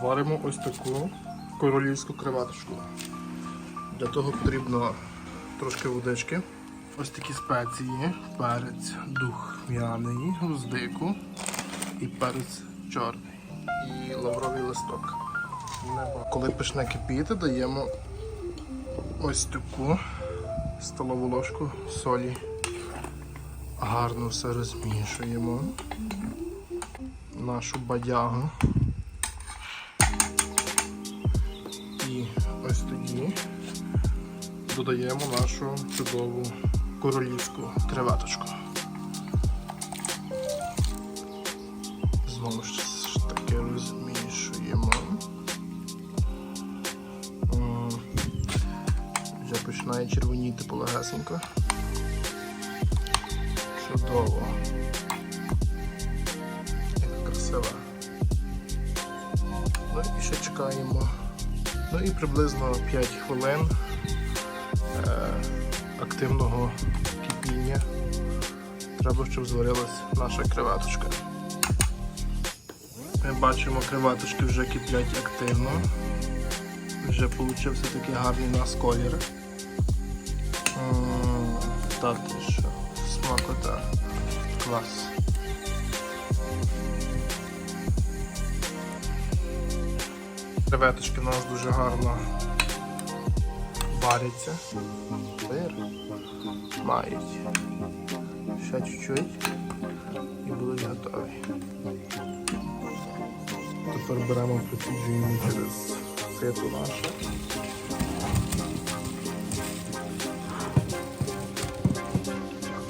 Варимо ось таку королівську креветочку. Для того потрібно трошки водички. Ось такі спеції, перець духмяний, гвоздику і перець чорний. І лавровий листок. Коли почне кипіти, даємо ось таку столову ложку солі. Гарно все розмішуємо. Нашу бадягу. Додаємо нашу чудову королівську креветочку. Знову ж таки розмішуємо. Вже починає червоніти полегесенько. Чудово. Яка красива. Ну і ще чекаємо. Ну і приблизно 5 хвилин активного кипіння. Треба, щоб зварилась наша креветочка. Ми бачимо, креветочки вже киплять активно. Вже получився такий гарний нас колір. М, Та ти що, смакота. Клас. Креветочки у нас дуже гарно варяться. Сир мають. Ще чуть-чуть і будуть готові. Тепер беремо проціджуємо через сито наше.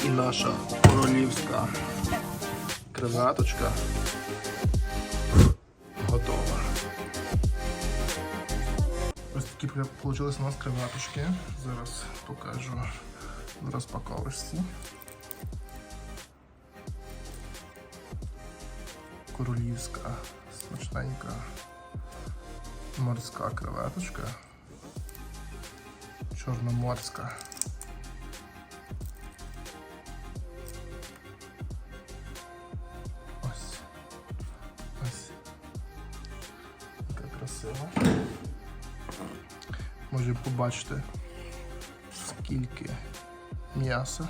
І наша королівська креветочка готова. Такі вийшли у нас креветочки. Зараз покажу в розпаковочці. Королівська смачненька морська креветочка. Чорноморська. Ось. Ось. Яка красива. Може побачити, скільки м'яса.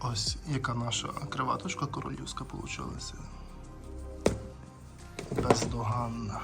Ось яка наша криваточка королівська вийшла. Бездоганна.